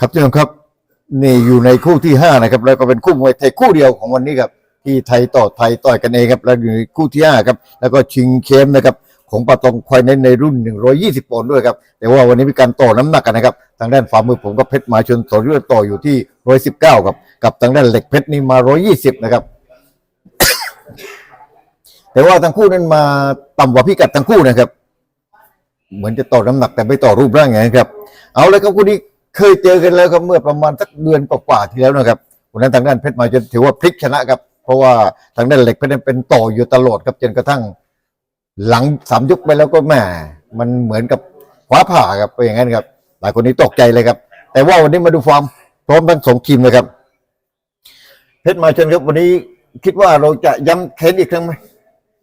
ครับท่านผู้ชมครับนี่อยู่ในคู่ที่ห้านะครับ แล้วก็เป็นคู่มวยไทยคู่เดียวของวันนี้ครับ ที่ไทยต่อไทยต่อยกันเองครับ แล้วอยู่ในคู่ที่ห้าครับ แล้วก็ชิงเข้มนะครับ ของปาตองควายในในรุ่น 120ปอนด์ด้วยครับ แต่ว่าวันนี้มีการต่อน้ำหนักกันนะครับ ทางด้านฝ่ามือผมก็เพชรหมาชนสอรุ่ต่ออยู่ที่ 119ครับ กับทางด้านเหล็กเพชรนี่มา 120 นะครับ แต่ว่าทั้งคู่นั้นมาต่ำกว่าพิกัดทั้งคู่นะครับ เหมือนจะต่อน้ำหนักแต่ไม่ต่อรูปร่างไงครับ เอาเลยครับคู่นี้ เคยเจอกันแล้วครับเมื่อประมาณสักเดือนกว่าๆที่แล้วนะครับวันนั้นทางด้านเพชรมาจนถือว่าพลิกชนะครับ เพราะว่าทางด้านเหล็กเพชรนั้นเป็นต่ออยู่ตลอดครับจนกระทั่ง หลังสามยกไปแล้วก็แหมมันเหมือนกับคว้าผ่าครับเป็นอย่างนั้นครับหลายคนนี้ตกใจเลยครับ แต่ว่าวันนี้มาดูความพร้อมทั้งสองทีมเลยครับเพชรมาชนครับวันนี้คิดว่าเราจะย้ำเค้นอีกครั้งไหม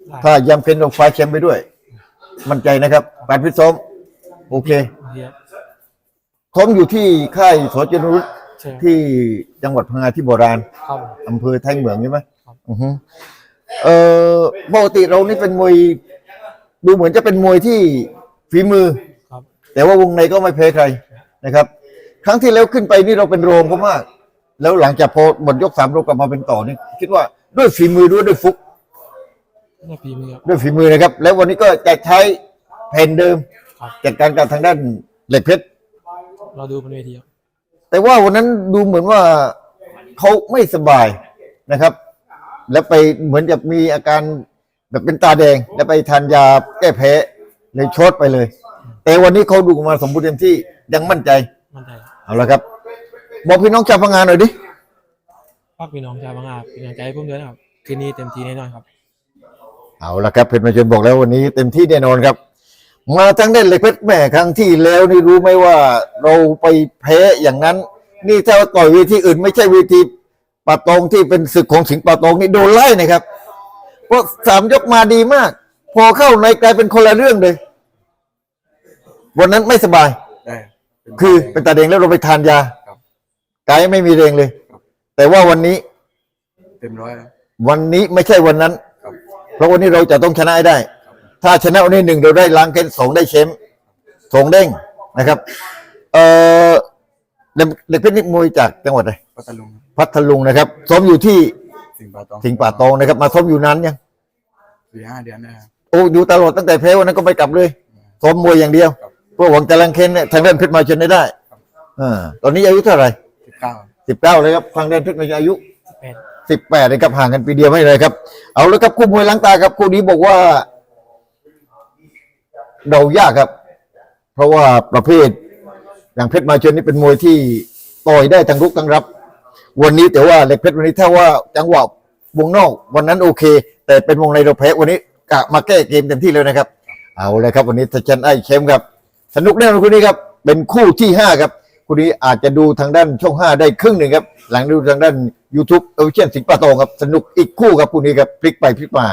ได้ถ้าย้ำเค้นเราฟ้าแชมป์ไปด้วย มั่นใจนะครับการพิตซ้อมโอเค เฮียซ้อมอยู่ที่ค่ายสจนรุตใช่ครับที่จังหวัดพังงาที่โบราณครับอำเภอไทยเหมืองใช่ไหมครับอือฮึเอ่อปกติเรานี่เป็นมวยดูเหมือนจะเป็นมวยที่ฝีมือ ครับแต่ว่าวงในก็ไม่แพ้ใครนะครับ ครั้งที่แล้วขึ้นไปนี่เราเป็นโรงเขามาก แล้วหลังจากพอหมดยกสามเรากลับมาเป็นต่อนี่คิดว่าด้วยฝีมือด้วยด้วยฟุก นี่พีมือครับ ด้วยฝีมือนะครับ แล้ววันนี้ก็จะใช้แผ่นเดิม ครับ จัดการกับทางด้านเหล็กเพชร เราดูบนเวทีครับแต่ว่าวันนั้นดูเหมือนว่าเขาไม่สบายนะครับ แล้วไปเหมือนจะมีอาการแบบเป็นตาแดง แล้วไปทานยาแก้แพ้เลยช็อตไปเลย แต่วันนี้เขาดูมาสมบูรณ์เต็มที่ยังมั่นใจมั่นใจครับเอาละครับ บอกพี่น้องชาวพังงานหน่อยดิฝากพี่น้องชาวบางอาเป็นกำลังใจให้ผมด้วยนะครับคืนนี้เต็มที่แน่นอนครับ เอาละครับเพชรมาชนบอกแล้ววันนี้เต็มที่แน่นอนครับ มาทั้งเด่นเหล็กเพชรแหม่ครั้งที่แล้วนี่รู้ไหมว่าเราไปแพ้อย่างนั้น นี่ถ้าต่อยเวทีอื่น ไม่ใช่เวทีปาตองที่เป็นศึกของสิงห์ปาตองนี่โดนไล่นะครับ เพราะสามยกมาดีมาก พอเข้าในกลายเป็นคนละเรื่องเลย วันนั้นไม่สบายได้คือเป็นตาแดงแล้วเราไปทานยาครับกายไม่มีแรงเลยครับแต่ว่าวันนี้เต็มร้อยแล้ววันนี้ไม่ใช่วันนั้นครับเพราะวันนี้เราจะต้องชนะให้ได้ ถ้าชนะวันนี้หนึ่งเราได้ล้างเค้นสองได้เชมป์สองเด้งนะครับ เอ่อเด็กเด็กเพชรนี่มวยจากจังหวัดอะไรพัทลุงครับพัทลุงนะครับซ้อมอยู่ที่สิงห์ป่าตองสิงห์ป่าตองนะครับ มาซ้อมอยู่นานยังสี่ห้าเดือนนะครับโอ้อยู่ตลอดตั้งแต่แพ้วันนั้นก็ไม่กลับเลยซ้อมมวยอย่างเดียวครับเพื่อหวังจะล้างเค้นเนี่ยทางด้านเพชรมาชนได้ได้อ่าตอนนี้อายุเท่าไหร่สิบเก้าสิบเก้าเลยครับทางด้านเพชรมาชนอายุแปดสิบแปดนะครับห่างกันปีเดียวไม่เลยครับ เอาแล้วครับคู่มวยล้างตาครับคู่นี้บอกว่า เดายากครับ เพราะว่าประเภท อย่างเพชรมาชนนี่เป็นมวยที่ต่อยได้ทั้งรุกทั้งรับ วันนี้แต่ว่าเหล็กเพชรวันนี้ถ้าว่าจังหวะวงนอกวันนั้นโอเค แต่เป็นวงในเราแพ้วันนี้กะมาแก้เกมเต็มที่เลยนะครับ เอาเลยครับ วันนี้ทัชันไอเข้มครับ สนุกแน่นอนคู่นี้ครับ เป็นคู่ที่ห้าครับคู่นี้อาจจะดูทางด้านช่องห้าได้ครึ่งหนึ่งครับ หลังดูทางด้าน YouTube เอเชียนสิงห์ปาโตงครับ สนุกอีกคู่ครับคู่นี้ครับพลิกไปพลิกมา